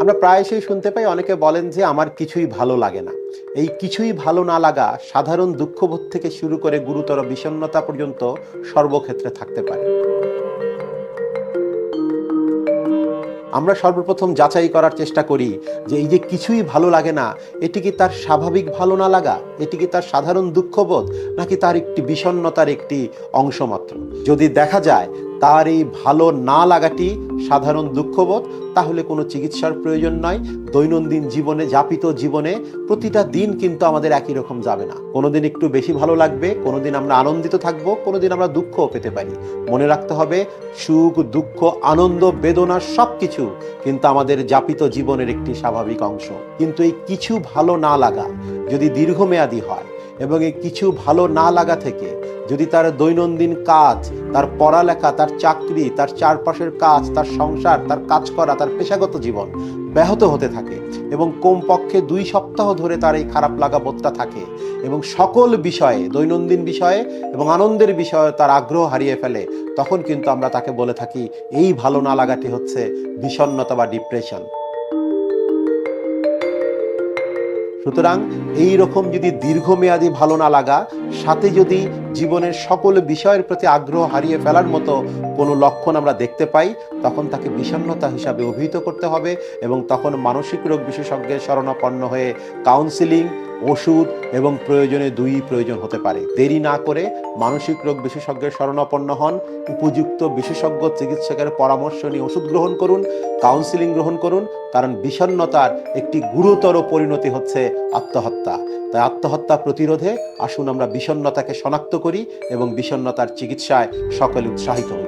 আমরা প্রায়শই শুনতে পাই, অনেকে বলেন যে আমার কিছুই ভালো লাগে না। এই কিছুই ভালো না লাগা সাধারণ দুঃখবোধ থেকে শুরু করে গুরুতর বিষণ্ণতা পর্যন্ত সর্বক্ষেত্রে থাকতে পারে। আমরা সর্বপ্রথম যাচাই করার চেষ্টা করি যে এই যে কিছুই ভালো লাগে না, এটি কি তার স্বাভাবিক ভালো না লাগা? এটি কি তার সাধারণ দুঃখবোধ? নাকি তার একটি বিষণ্ণতার একটি অংশ মাত্র যদি দেখা যায় তার এই ভালো না লাগাটি সাধারণ দুঃখবোধ। তাহলে কোনো চিকিৎসার প্রয়োজন নয়। দৈনন্দিন জীবনে, যাপিত জীবনে প্রতিটা দিন কিন্তু আমাদের একই রকম যাবে না। কোনোদিন একটু বেশি ভালো লাগবে, কোনোদিন আমরা আনন্দিত থাকব, কোনোদিন আমরা দুঃখও পেতে পারি। মনে রাখতে হবে, সুখ, দুঃখ, আনন্দ, বেদনা সব কিছু কিন্তু আমাদের যাপিত জীবনের একটি স্বাভাবিক অংশ। কিন্তু এই কিছু ভালো না লাগা যদি দীর্ঘমেয়াদী হয় এবং এই কিছু ভালো না লাগা থেকে, যদি তার দৈনন্দিন কাজ, তার পড়ালেখা, তার চাকরি, তার চারপাশের কাজ, তার সংসার, তার কাজ করা, তার পেশাগত জীবন ব্যাহত হতে থাকে এবং কমপক্ষে দুই সপ্তাহ ধরে তার এই খারাপ লাগা বোধটা থাকে এবং সকল বিষয়ে, দৈনন্দিন বিষয়ে এবং আনন্দের বিষয়ে তার আগ্রহ হারিয়ে ফেলে, তখন কিন্তু আমরা তাকে বলে থাকি, এই ভালো না লাগাটি হচ্ছে বিষণ্ণতা বা ডিপ্রেশন সুতরাং এই রকম যদি দীর্ঘমেয়াদী ভালো না লাগা, সাথে যদি জীবনের সকল বিষয়ের প্রতি আগ্রহ হারিয়ে ফেলার মতো কোনো লক্ষণ আমরা দেখতে পাই, তখন তাকে বিষণ্নতা হিসাবে অভিহিত করতে হবে এবং তখন মানসিক রোগ বিশেষজ্ঞের শরণাপন্ন হয়ে কাউন্সিলিং ওষুধ এবং প্রয়োজনে দুই প্রয়োজন হতে পারে। দেরি না করে মানসিক রোগ বিশেষজ্ঞের শরণাপন্ন হন। উপযুক্ত বিশেষজ্ঞ চিকিৎসকের পরামর্শ নিয়ে ওষুধ গ্রহণ করুন কাউন্সিলিং গ্রহণ করুন, কারণ বিষণ্ণতার একটি গুরুতর পরিণতি হচ্ছে আত্মহত্যা। তাই আত্মহত্যা প্রতিরোধে আসুন আমরা বিষণ্ণতাকে শনাক্ত করি এবং বিষণ্ণতার চিকিৎসায় সকলে উৎসাহিত হই।